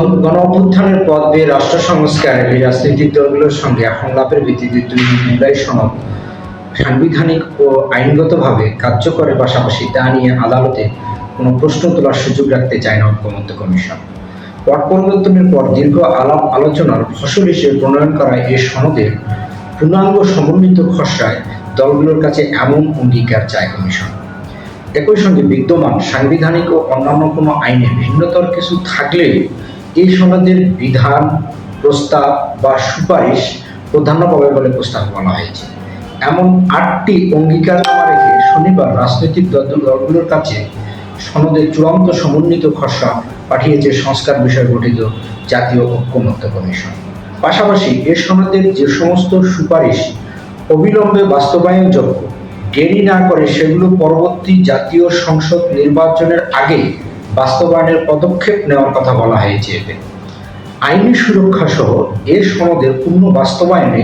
গণ অভ্যুত্থানের পথ দিয়ে রাষ্ট্র সংস্কারে এই রাজনৈতিক দলগুলোর সঙ্গে সংলাপের ভিত্তিতে দুই জুলাই সনদ সাংবিধানিক ও আইনগতভাবে কার্যকরের পাশাপাশি তা নিয়ে আদালতে কোনো প্রশ্ন তোলার সুযোগ রাখতে চায় না ঐক্যমত্য কমিশন। পট পরিবর্তনের পর দীর্ঘ আলাপ আলোচনার ফসল হিসেবে প্রণয়ন করা এই সনদের পূর্ণাঙ্গ সমন্বিত খসড়ায় দলগুলোর কাছে এমন অঙ্গীকার চায় কমিশন। একই সঙ্গে বিদ্যমান সাংবিধানিক ও অন্যান্য কোনো আইনে ভিন্নতর কিছু থাকলেও এই সনদের বিধান, প্রস্তাব বা সুপারিশ প্রাধান্য পাবে বলে প্রস্তাব বলা হয়েছে। এমন আটটি অঙ্গীকারনামা রেখে শনিবার রাজনৈতিক দল- দলগুলোর কাছে সনদের চূড়ান্ত সমন্বিত খসড়া পাঠিয়েছে সংস্কার বিষয়ে গঠিত জাতীয় ঐক্যমত্য কমিশন। পাশাপাশি এ সনদের যে সমস্ত সুপারিশ অবিলম্বে বাস্তবায়নযোগ্য, দেরি না করে সেগুলো পরবর্তী জাতীয় সংসদ নির্বাচনের আগে বাস্তবায়নের পদক্ষেপ নেওয়ার কথা বলা হয়েছে এতে। আইনি সুরক্ষা সহ এ সনদের পূর্ণ বাস্তবায়নে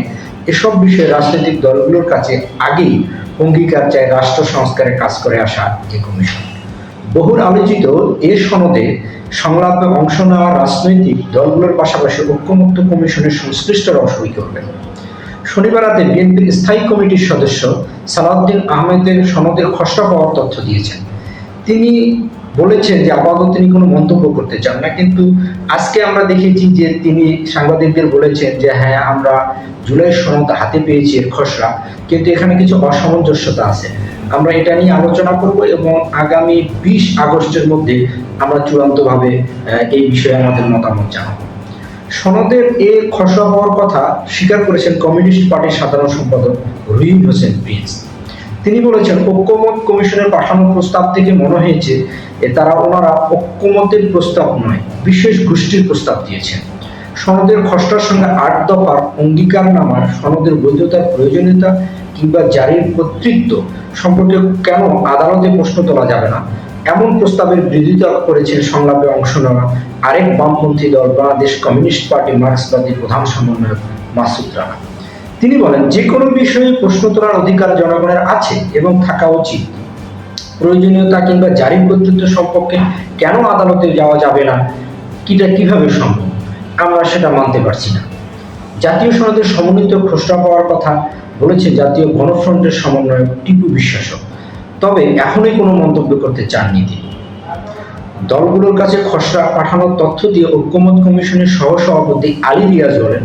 এসব বিষয়ে রাজনৈতিক দলগুলোর কাছে আগেই অঙ্গীকার চায় রাষ্ট্র সংস্কারে কাজ করে আসা এই কমিশন। বহুল আলোচিত এ সনদে সংলাপে অংশ নেওয়া রাজনৈতিক দলগুলোর পাশাপাশি ঐক্যমত্য কমিশনের সংশ্লিষ্টরাও সই করবেন শনিবার রাতে বিএনপির স্থায়ী কমিটির সদস্য সালাউদ্দিন আহমেদের সনদের খসড়া পাওয়ার তথ্য দিয়েছেন। তিনি বলেছেন যে আপাতত তিনি কোনো মন্তব্য করতে চান না। কিন্তু আজকে আমরা দেখেছি যে তিনি সাংবাদিকদের বলেছেন যে হ্যাঁ আমরা জুলাই সনদ হাতে পেয়েছি এর খসড়া, কিন্তু এখানে কিছু অসামঞ্জস্যতা আছে। আমরা এটা নিয়ে আলোচনা করব এবং আগামী বিশ আগস্টের মধ্যে আমরা চূড়ান্তভাবে এই বিষয়ে আমাদের মতামত জানাব। সনদের এ খসড়া হওয়ার কথা স্বীকার করেছেন কমিউনিস্ট পার্টির সাধারণ সম্পাদক রহিম হোসেন প্রিন্স। তিনি বলেছেন, ঐক্যমত কমিশনের পাঠানো প্রস্তাব থেকে মনে হয়েছে তারা ওনারা ঐক্যমতের প্রস্তাব নয়, বিশেষ গোষ্ঠীর প্রস্তাব দিয়েছেন। সনদের খসড়ার সঙ্গে আট দফার অঙ্গীকার নামার সনদের বৈধতার প্রয়োজনীয়তা কিংবা জারির কর্তৃত্ব সম্পর্কে কেন আদালতে প্রশ্ন তোলা যাবে না? এমন প্রস্তাবের বিরোধিতা করেছেন সংলাপে অংশ নেওয়া আরেক বামপন্থী দল বাংলাদেশ কমিউনিস্ট পার্টি মার্ক্সবাদী প্রধান সমন্বয়ক মাসুদ রানা। তিনি বলেন যে কোনো বিষয়ে প্রশ্ন তোলার অধিকার জনগণের আছে এবং থাকা উচিত। প্রয়োজনীয়তা কিংবা জারির কর্তৃত্ব সম্পর্কে কেন আদালতে যাওয়া যাবে না? কিটা কীভাবে সম্ভব? আমরা সেটা মানতে পারছি না। জাতীয় সনদের সমন্বিত খসড়া পাওয়ার কথা বলেছে জাতীয় গণফ্রন্টের সমন্বয়ক টিপু বিশ্বাসক। তবে এখনই কোনো মন্তব্য করতে চাননি তিনি। দলগুলোর কাছে খসড়া পাঠানোর তথ্য দিয়ে ঐক্যমত কমিশনের সহ সভাপতি আলী রিয়াজ বলেন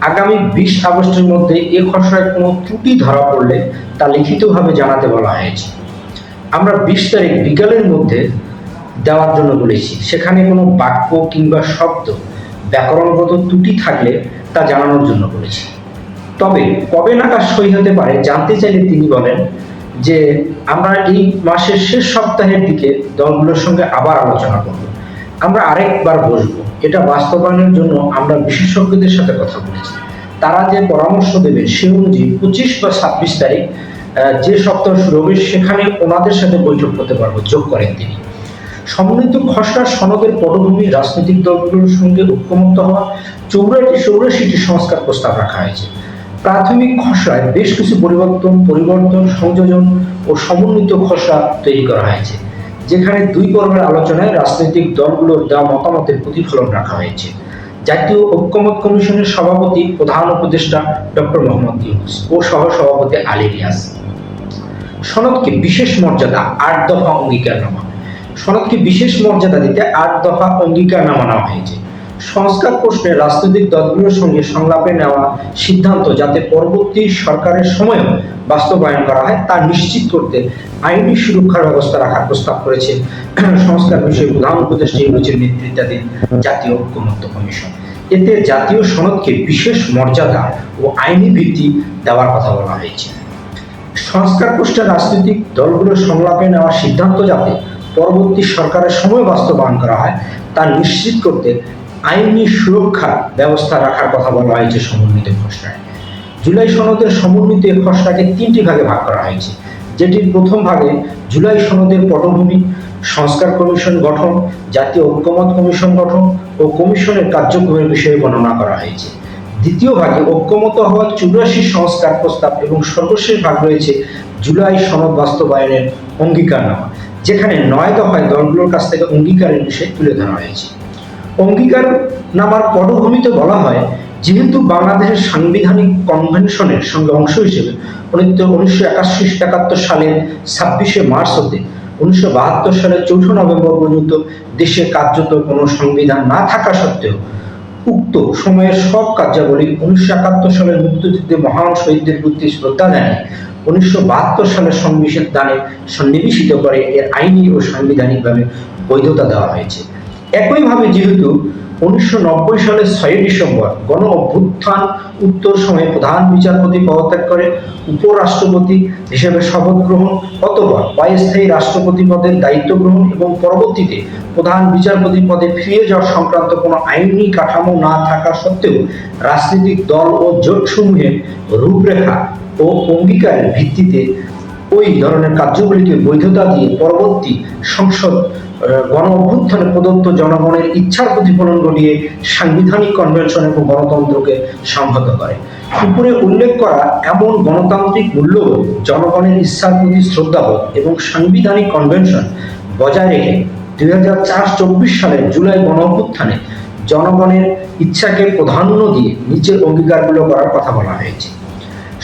আগামী বিশ আগস্টের মধ্যে এ খসড়ায় কোনো ত্রুটি ধরা পড়লে তা লিখিতভাবে জানাতে বলা হয়েছে। আমরা বিশ তারিখ বিকালের মধ্যে দেওয়ার জন্য বলেছি। সেখানে কোনো বাক্য কিংবা শব্দ, ব্যাকরণগত ত্রুটি থাকলে তা জানানোর জন্য বলেছি। তবে কবে নাগাদ সই হতে পারে জানতে চাইলে তিনি বলেন যে আমরা এই মাসের শেষ সপ্তাহের দিকে দলগুলোর সঙ্গে আবার আলোচনা করব। আমরা আরেকবার বসবো। এটা বাস্তবায়নের জন্য আমরা বিশেষজ্ঞদের সাথে কথা বলেছি। তারা যে পরামর্শ দেবে সে অনুযায়ী পঁচিশ বা ছাব্বিশ তারিখ যে সপ্তাহ শুরু হবে সেখানে ওনাদের সাথে বৈঠক করতে পারব, যোগ করেন তিনি। সমন্বিত খসড়া সনদের পটভূমি রাজনৈতিক দলগুলোর সঙ্গে ঐক্যমত্য হওয়া চৌরাটি চৌরাশিটি সংস্কার প্রস্তাব রাখা হয়েছে। প্রাথমিক খসড়ায় বেশ কিছু পরিবর্তন পরিবর্তন, সংযোজন ও সমন্বিত খসড়া তৈরি করা হয়েছে। যেখানে দুই পর্বের আলোচনায় রাজনৈতিক দলগুলোর দেওয়া মতামতের প্রতিফলন রাখা হয়েছে। জাতীয় ঐক্যমত কমিশনের সভাপতি প্রধান উপদেষ্টা ডক্টর মোহাম্মদ ইউনুস ও সহ সভাপতি আলী রিয়াস সনদকে বিশেষ মর্যাদা আট দফা অঙ্গীকারনামা। সনদকে বিশেষ মর্যাদা দিতে আট দফা অঙ্গীকারনামা নেওয়া হয়েছে। সংস্কার প্রশ্নে রাজনৈতিক দলগুলোর সঙ্গে সংলাপে নেওয়া সিদ্ধান্ত যাতে পরবর্তী সরকারের সময়ও বাস্তবায়ন করা হয়, তা নিশ্চিত করতে আইনি সুরক্ষার ব্যবস্থা রাখার প্রস্তাব করেছে। সংস্কার বিষয়ে প্রধান উপদেষ্টা ইউনুসের নেতৃত্বাধীন জাতীয় ঐক্যমত্য কমিশন। এতে জাতীয় সনদকে বিশেষ মর্যাদা ও আইনি ভিত্তি দেওয়ার কথা বলা হয়েছে। সংস্কার প্রশ্নে রাজনৈতিক দলগুলোর সংলাপে নেওয়া সিদ্ধান্ত যাতে পরবর্তী সরকারের সময় বাস্তবায়ন করা হয়, তা নিশ্চিত করতে আইনি সুরক্ষা ব্যবস্থা রাখার কথা বলা হয়েছে সমন্বিত খসড়ায়। জুলাই সনদের সমন্বিত খসড়াকে তিনটি ভাগে ভাগ করা হয়েছে। যেটির প্রথম ভাগে জুলাই সনদের পটভূমি সংস্কার কমিশন গঠন, জাতীয় ঐক্যমত কমিশন গঠন ও কমিশনের কার্যক্রমের বিষয়ে বর্ণনা করা হয়েছে। দ্বিতীয় ভাগে ঐক্যমত হওয়া চুরাশি সংস্কার প্রস্তাব এবং সর্বশেষ ভাগ রয়েছে জুলাই সনদ বাস্তবায়নের অঙ্গীকারনামা, যেখানে নয় দফায় দলগুলোর কাছ থেকে অঙ্গীকারের বিষয় তুলে ধরা হয়েছে। অঙ্গীকার নামার পটভূমিতে বলা হয়, যেহেতু বাংলাদেশের সাংবিধানিক কনভেনশনের সঙ্গে অংশ হিসেবে উনিশশো একাশি একাত্তর সালের ছাব্বিশে মার্চ হতে উনিশশো বাহাত্তর সালের চৌঠা নভেম্বর পর্যন্ত দেশে কার্যত কোনো সংবিধান না থাকা সত্ত্বেও উক্ত সময়ের সব কার্যাবলী উনিশশো একাত্তর সালের মুক্তিযুদ্ধে মহান শহীদদের প্রতি শ্রদ্ধা জানিয়ে উনিশশো বাহাত্তর সালের সংবিধানে সন্নিবেশিত করে এর আইনি ও সাংবিধানিকভাবে বৈধতা দেওয়া হয়েছে। একইভাবে যেহেতু উনিশশো নব্বই সালের ছয়ই ডিসেম্বর গণ অভ্যুত্থান উত্তর সময়ে প্রধান বিচারপতি পদত্যাগ করে উপরাষ্ট্রপতি হিসেবে শপথ গ্রহণ অথবা অস্থায়ী রাষ্ট্রপতি পদের দায়িত্ব গ্রহণ এবং পরবর্তীতে প্রধান বিচারপতি পদে ফিরে যাওয়া সংক্রান্ত কোনো আইনি কাঠামো না থাকা সত্ত্বেও রাজনৈতিক দল ও জোটসমূহের রূপরেখা ও অঙ্গীকারের ভিত্তিতে ওই ধরনের কার্যগুলিকে বৈধতা দিয়ে পরবর্তী সংসদ গণ অভ্যুত্থানে প্রদত্ত জনগণের ইচ্ছার প্রতিফলন ঘটিয়ে সাংবিধানিক কনভেনশন এবং গণতন্ত্রকে সংহত করে। উপরে উল্লেখ করা এমন গণতান্ত্রিক মূল্যবোধ জনগণের ইচ্ছার প্রতি শ্রদ্ধাবোধ এবং সাংবিধানিক কনভেনশন বজায় রেখে দুই হাজার চার চব্বিশ সালের জুলাই গণ অভ্যুত্থানে জনগণের ইচ্ছাকে প্রাধান্য দিয়ে নিচের অঙ্গীকারগুলো করার কথা বলা হয়েছে।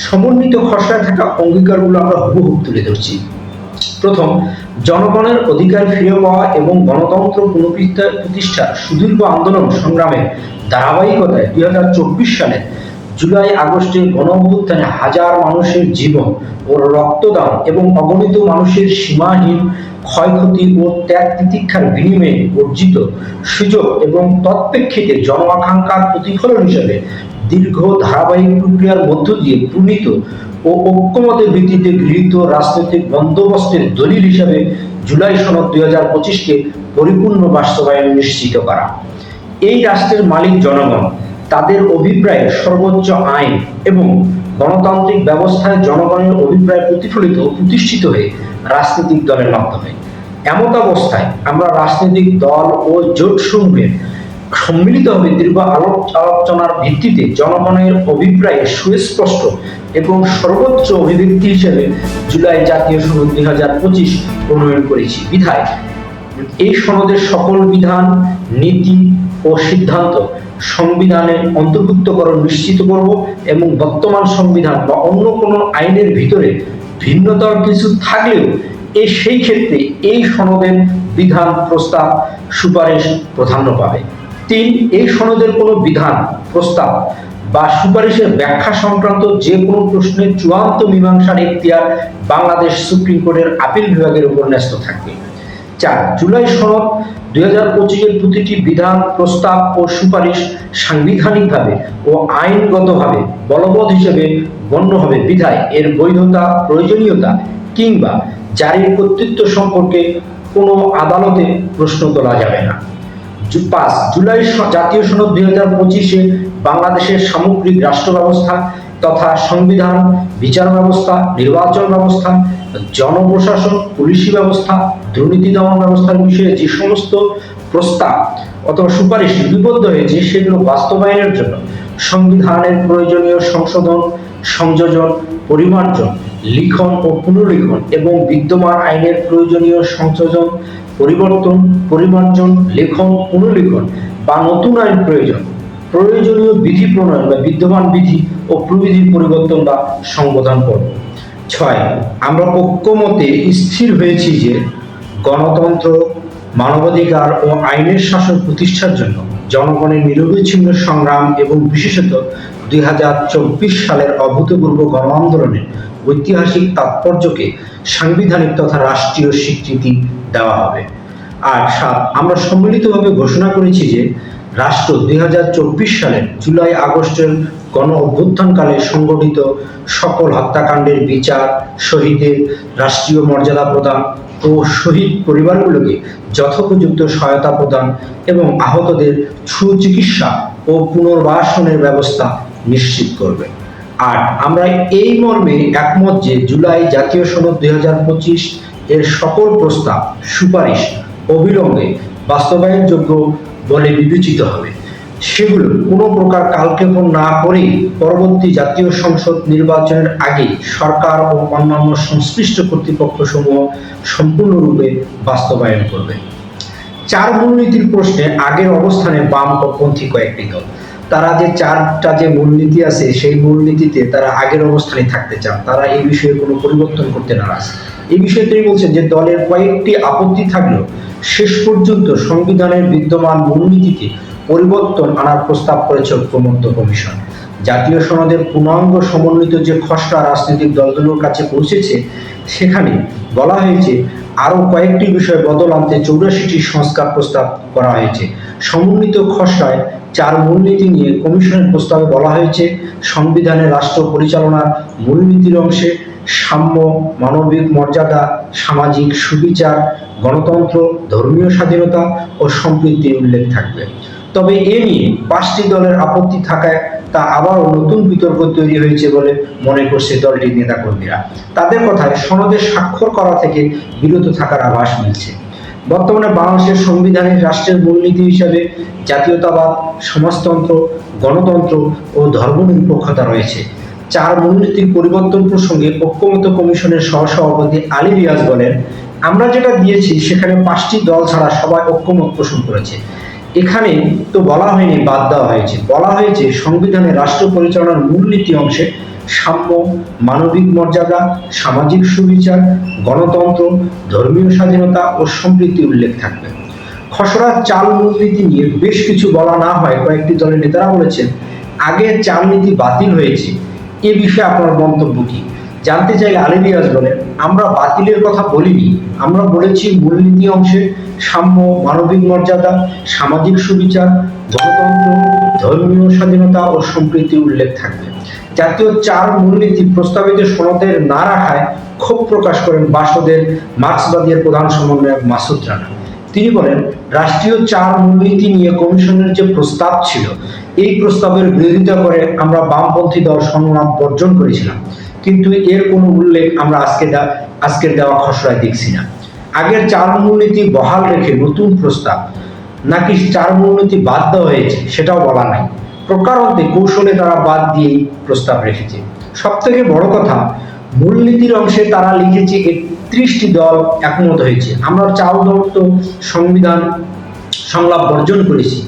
সমন্বিত খসড়ায় থাকা অঙ্গীকারগুলো আমরা হুবহুব তুলে ধরছি। প্রথম জনগণের অধিকার ফিরে পাওয়া এবং গণতন্ত্র পুনঃপ্রতিষ্ঠার সুদীর্ঘ আন্দোলন সংগ্রামের ধারাবাহিকতায় দুই হাজার চব্বিশ সালে জুলাই আগস্টে গণ অভ্যুত্থানে হাজার মানুষের জীবন ও রক্তদান এবং অগণিত মানুষের সীমাহীন ক্ষয়ক্ষতি ও ত্যাগ তিতিক্ষার বিনিময়ে অর্জিত সুযোগ এবং তৎপ্রেক্ষিতে জন আকাঙ্ক্ষার প্রতিফলন হিসেবে দীর্ঘ ধারাবাহিক প্রক্রিয়ার মধ্য দিয়ে প্রণীত ও ঐক্যমতের ভিত্তিতে গৃহীত রাজনৈতিক বন্দোবস্তের দলিল হিসাবে জুলাই সনদ দুই হাজার পঁচিশকে পরিপূর্ণ বাস্তবায়ন নিশ্চিত করা। এই রাষ্ট্রের মালিক জনগণ, তাদের অভিপ্রায়ে সর্বোচ্চ আইন এবং গণতান্ত্রিক ব্যবস্থায় জনগণের অভিপ্রায় প্রতিফলিত প্রতিষ্ঠিত হয়ে রাজনৈতিক দলের মাধ্যমে। এমত অবস্থায় আমরা রাজনৈতিক দল ও জোট সমূহের সম্মিলিতভাবে দীর্ঘ আলোচনার ভিত্তিতে জনগণের অভিপ্রায়ে সুস্পষ্ট এবং সর্বোচ্চ অভিব্যক্তি হিসেবে জুলাই জাতীয় সনদ দুই হাজার পঁচিশ প্রণয়ন করেছি। বিধায় এই সনদের সকল বিধান, নীতি ও সিদ্ধান্ত সংবিধানের অন্তর্ভুক্তকরণ নিশ্চিত করব এবং বর্তমান সংবিধান বা অন্য কোনো আইনের ভিতরে ভিন্নতার কিছু থাকলেও এই সেই ক্ষেত্রে এই সনদের বিধান প্রস্তাব সুপারিশ প্রাধান্য পাবে। তিন এই সনদের কোনো বিধান, প্রস্তাব বা সুপারিশের ব্যাখ্যা সংক্রান্ত যে কোনো প্রশ্নের চূড়ান্ত মীমাংসার এখতিয়ার বাংলাদেশ সুপ্রিম কোর্টের আপিল বিভাগের উপর ন্যস্ত থাকবে। চার, জুলাই সনদ দুই হাজার পঁচিশের প্রতিটি বিধান, প্রস্তাব ও সুপারিশ সাংবিধানিকভাবে ও আইনগতভাবে বলবৎ হিসেবে গণ্য হবে। বিধায় এর বৈধতা, প্রয়োজনীয়তা কিংবা জারির কর্তৃত্ব সম্পর্কে কোনো আদালতে প্রশ্ন তোলা যাবে না। পাঁচ জুলাই জাতীয় সনদ দুই হাজার পঁচিশে বাংলাদেশের সামগ্রিক রাষ্ট্র ব্যবস্থা তথা সংবিধান বিচার ব্যবস্থা নির্বাচন ব্যবস্থা, জনপ্রশাসন, পুলিশি ব্যবস্থা, দুর্নীতি দমন ব্যবস্থার বিষয়ে যে সমস্ত প্রস্তাব অথবা সুপারিশ লিপিবদ্ধ হয়েছে সেগুলো বাস্তবায়নের জন্য সংবিধানের প্রয়োজনীয় সংশোধন, সংযোজন, পরিমার্জন, লিখন ও পুনর্লিখন এবং বিদ্যমান আইনের প্রয়োজনীয় সংযোজন পরিবর্তন, পরিমার্জন, লেখন, পুনর্লিখন বা নতুন আইন প্রয়োজন। প্রয়োজনীয় বিধি প্রণয়ন বা বিদ্যমান বিধি ও প্রবিধির পরিবর্তন বা সংবোধন করব ছয়, আমরা ঐক্যমতে স্থির হয়েছি যে গণতন্ত্র, মানবাধিকার ও আইনের শাসন প্রতিষ্ঠার জন্য জনগণের নিরবিচ্ছিন্ন সংগ্রাম এবং বিশেষত দুই হাজার চব্বিশ সালের অভূতপূর্ব গণ আন্দোলনের ঐতিহাসিক তাৎপর্যকে সাংবিধানিক তথা রাষ্ট্রীয় স্বীকৃতি দেওয়া হবে। আর সাত, আমরা সম্মিলিতভাবে ঘোষণা করেছি যে রাষ্ট্র দুই হাজার চব্বিশ সালের জুলাই আগস্টের গণ অভ্যুত্থানকালে সংগঠিত সকল হত্যাকাণ্ডের বিচার, শহীদের রাষ্ট্রীয় মর্যাদা প্রদান ও শহীদ পরিবারগুলোকে যথোপযুক্ত সহায়তা প্রদান এবং আহতদের সুচিকিৎসা ও পুনর্বাসনের ব্যবস্থা নিশ্চিত করবে। আর আমরা এই মর্মে একমত যে জুলাই জাতীয় সনদ দুই হাজার পঁচিশ এর সকল প্রস্তাব, সুপারিশ অবিলম্বে বাস্তবায়নযোগ্য বলে বিবেচিত হবে। সেগুলো কোনো প্রকার কালক্ষেপণ না করেই পরবর্তী জাতীয় সংসদ নির্বাচনের আগে সরকার ও অন্যান্য সংশ্লিষ্ট কর্তৃপক্ষ সমূহ সম্পূর্ণরূপে বাস্তবায়ন করবে। চার মূলনীতির প্রশ্নে আগের অবস্থানে বামপন্থী কয়েকটি দল তারা যে চারটা যে মূলনীতি আছে, সেই মূলনীতিতে তারা আগের অবস্থানে থাকতে চান। তারা এই বিষয়ে কোনো পরিবর্তন করতে নারাজ। এই বিষয়ে তিনি বলছেন যে দলের কয়েকটি আপত্তি থাকলেও শেষ পর্যন্ত সংবিধানের বিদ্যমান মূলনীতিতে পরিবর্তন আনার প্রস্তাব করেছে ঐক্যমত্য কমিশন। জাতীয় সনদের পূর্ণাঙ্গ সমন্বিত যে খসড়া রাজনৈতিক দলগুলোর কাছে পৌঁছেছে, সেখানে বলা হয়েছে আরও কয়েকটি বিষয় বদল আনতে চৌরাশিটি সংস্কার প্রস্তাব করা হয়েছে। সমন্বিত খসড়ায় চার মূলনীতি নিয়ে কমিশনের প্রস্তাবে বলা হয়েছে সংবিধানের রাষ্ট্র পরিচালনার মূলনীতির অংশে সাম্য, মানবিক মর্যাদা, সামাজিক সুবিচার, গণতন্ত্র, ধর্মীয় স্বাধীনতা ও সম্প্রীতির উল্লেখ থাকবে। তবে এ নিয়ে পাঁচটি দলের আপত্তি থাকায় তা আবারও নতুন বিতর্ক তৈরি হয়েছে বলে মনে করছে দলটির নেতাকর্মীরা। তাদের কথায় সনদে স্বাক্ষর করা থেকে বিরত থাকার আভাস মিলছে। বর্তমানে বাংলাদেশের সংবিধানের রাষ্ট্রের মূলনীতি হিসাবে জাতীয়তাবাদ, সমাজতন্ত্র, গণতন্ত্র ও ধর্মনিরপেক্ষতা রয়েছে। চার মূলনীতির পরিবর্তন প্রসঙ্গে ঐক্যমত কমিশনের সহসভাপতি আলী রিয়াজ বলেন, আমরা যেটা দিয়েছি, সেখানে পাঁচটি দল ছাড়া সবাই ঐক্যমত পোষণ করেছে। এখানে তো বলা হয়নি, বাদ দেওয়া হয়েছে। বলা হয়েছে সংবিধানে রাষ্ট্র পরিচালনার মূলনীতি অংশে সাম্য, মানবিক মর্যাদা, সামাজিক সুবিচার, গণতন্ত্র, ধর্মীয় স্বাধীনতা ও সম্প্রীতি উল্লেখ থাকবে। খসড়ার চাল মূলনীতি নিয়ে বেশ কিছু বলা না হয়, কয়েকটি দলের নেতারা বলেছেন, আগে চাল নীতি বাতিল হয়েছে। এ বিষয়ে আপনার মন্তব্য কি? জানতে চাইলে আলী রিয়াজ বলেন আমরা বাতিলের কথা বলিনি, আমরা বলেছি মূলনীতি অংশে সাম্য, মানবিক মর্যাদা, সামাজিক সুবিচার, গণতন্ত্র, ধর্মীয় স্বাধীনতা ও সম্প্রীতি উল্লেখ থাকবে। জাতীয় চার মূলনীতি প্রস্তাবিত সনদের না রাখায় ক্ষোভ প্রকাশ করেন বাসদের মার্ক্সবাদীর প্রধান সমন্বয়ক মাসুদ রানা। তিনি বলেন, রাষ্ট্রীয় চার মূলনীতি নিয়ে কমিশনের যে প্রস্তাব ছিল, এই প্রস্তাবের বিরোধিতা করে আমরা বামপন্থী দল সংগ্রাম বর্জন করেছিলাম। কিন্তু এর কোনো উল্লেখ আমরা আজকে আজকের দেওয়া খসড়ায় দেখছি না। আগের চার মূলনীতি বহাল রেখে নতুন প্রস্তাব, নাকি চার মূলনীতি বাদ দেওয়া হয়েছে সেটাও বলা নাই। প্রকার প্রকারান্তে কৌশলে তারা বাদ দিয়েই প্রস্তাব রেখেছে। সব থেকে বড় কথা, মূলনীতির অংশে তারা লিখেছে একত্রিশটি দল একমত হয়েছে। আমরা চার দল তো সংবিধান সংলাপ বর্জন করেছি,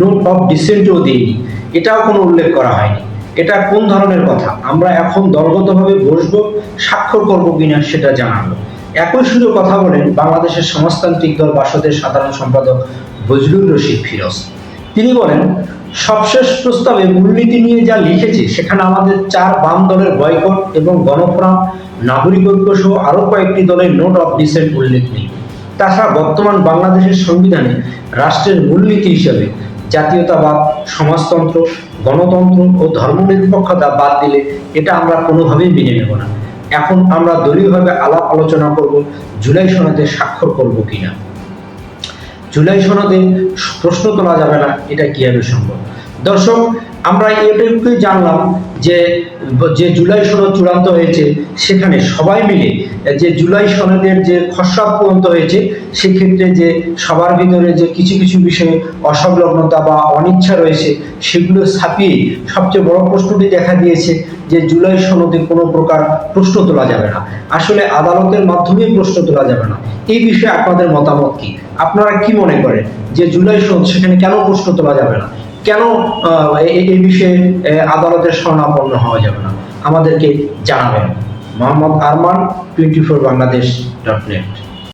নোট অফ ডিসেন্টও দিইনি। এটাও কোনো উল্লেখ করা হয়নি। এটা কোন ধরনের কথা? আমরা এখন দলগতভাবে বসবো, স্বাক্ষর করব কিনা সেটা জানাব। একই সুরে কথা বলেন বাংলাদেশের সমাজতান্ত্রিক দল বাসদের সাধারণ সম্পাদক বজলুর রশিদ ফিরোজ। তিনি বলেন, সবশেষ প্রস্তাবে মূলনীতি নিয়ে যা লিখেছে, সেখানে আমাদের চার বাম দলের বয়কট এবং গণফোরাম নাগরিক ঐক্য সহ আরও কয়েকটি দলের নোট অফ ডিসেন্ট উল্লেখ নেই। তাছাড়া বর্তমান বাংলাদেশের সংবিধানে রাষ্ট্রের মূলনীতি হিসেবে জাতীয়তাবাদ, সমাজতন্ত্র, গণতন্ত্র ও ধর্মনিরপেক্ষতা বাদ দিলে এটা আমরা কোনোভাবেই মেনে নেব না। এখন আমরা দলীয়ভাবে আলাপ আলোচনা করব, জুলাই সনদে স্বাক্ষর করব কিনা? জুলাই সনদে প্রশ্ন তোলা যাবে না, এটা কীভাবে সম্ভব দর্শক আমরা এটুকুই জানলাম যে যে জুলাই সনদ চূড়ান্ত হয়েছে, সেখানে সবাই মিলে, যে জুলাই সনদের যে খসড়া পূরন্ত হয়েছে, সেক্ষেত্রে যে সবার ভিতরে যে কিছু কিছু বিষয়ে অসংলগ্নতা বা অনিচ্ছা রয়েছে, সেগুলো ছাপিয়ে সবচেয়ে বড় প্রশ্নটি দেখা দিয়েছে যে জুলাই সনদে কোনো প্রকার প্রশ্ন তোলা যাবে না। আসলে আদালতের মাধ্যমে প্রশ্ন তোলা যাবে না। এই বিষয়ে আপনাদের মতামত কি? আপনারা কি মনে করেন যে জুলাই সনদ সেখানে কেন প্রশ্ন তোলা যাবে না? কেন এই বিষয়ে আদালতের শরণাপন্ন হওয়া যাবে না? আমাদেরকে জানাবেন। Mohammad Arman twenty four Bangladesh dot net